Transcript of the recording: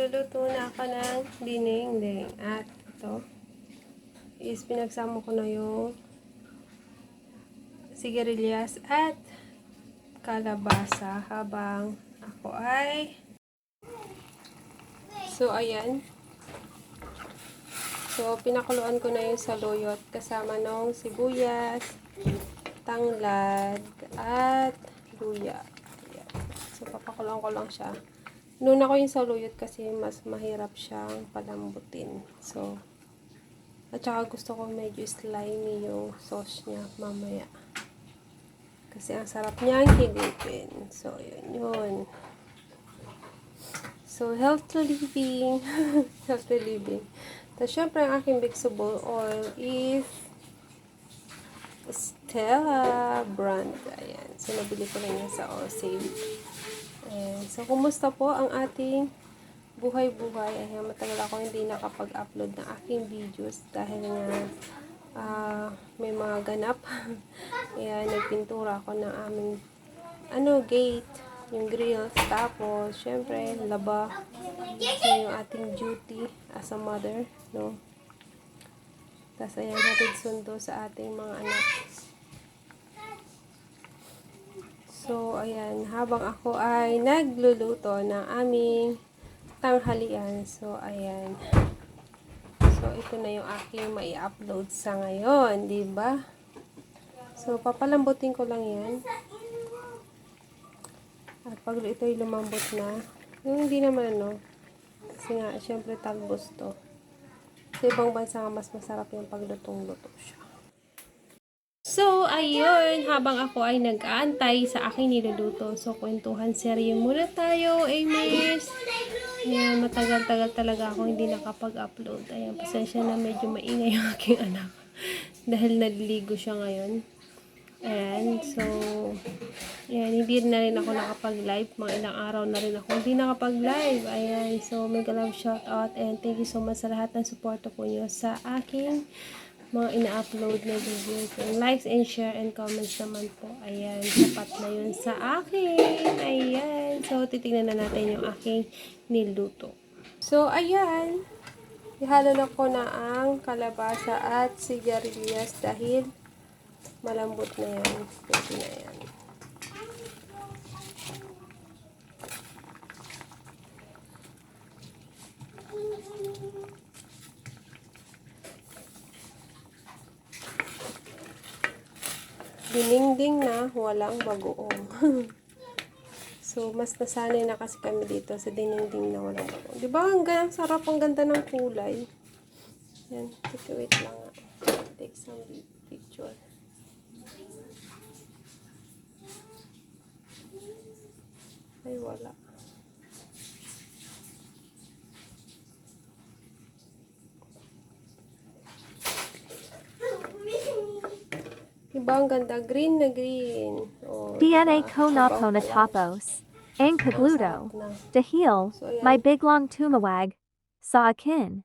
Nagluluto na ako ng dinding At ito is pinagsama ko na yung sigarilyas at kalabasa habang ako ay so ayan. So pinakuluan ko na yung saluyot kasama nung sibuyas tanglad at luya. So papakuloan ko lang siya Nuna ko yung saluyot kasi mas mahirap siyang palambutin. So, at saka gusto ko medyo slimy yung sauce niya mamaya. Kasi ang sarap niyang higupin. So, yun yun. So, healthy living. healthy living. Tapos, syempre, ang aking vegetable oil is Stella brand. Ayan. So, nabili ko lang yan sa All Save. Ayan. So, kumusta po ang ating buhay-buhay? Ayan, matagal ako hindi nakapag-upload ng aking videos dahil nga ah, may mga ganap. Ayan, nagpintura ako ng aming ano, gate, yung grills. Tapos, syempre, laba. So, yung ating duty as a mother, no? Tapos, ayan, hatid sundo sa ating mga anak. So, ayan, habang ako ay nagluluto ng aming tanghalian. So, ayan. So, ito na yung aking mai-upload sa ngayon, di ba? So, papalambutin ko lang yan. At pag ito'y lumambot na, yung hindi naman ano, kasi nga, syempre talbos to. Sa ibang bansa nga, mas masarap yung paglutong-luto siya. So, ayun, habang ako ay nag-aantay sa aking niluluto. So, kwentuhan serye muna tayo, Amis. Ayan, matagal-tagal talaga ako hindi nakapag-upload. Ayan, pasensya na medyo maingay ang aking anak. Dahil naliligo siya ngayon. Ayan, so, ayan, hindi na rin ako nakapag-live. Mga ilang araw na rin ako hindi nakapag-live. Ayan, so, mega love shout out and thank you so much sa lahat ng suporta po nyo sa aking mga ina-upload na videos. Yung likes and share and comments naman po. Ayan, sapat na yun sa akin. Ayan. So, titignan na natin yung aking niluto. So, ayan. Ihalo na ko na ang kalabasa at sigarilyas dahil malambot na yan. Pwede na yan. Diningding na, walang bagoong. so, mas nasanay na kasi kami dito sa diningding na walang bagoong. Di ba? Ang, ang sarap, ang ganda ng kulay. Yan, take wait lang. Take some picture. Ay, wala. Diba ang ganda? Green na green. Oh, DNA diba? ko na Sabaw po na ko lang. tapos. Ang kagluto. Sarap na. Dahil, So, ayan. my big long tumawag. Sa akin.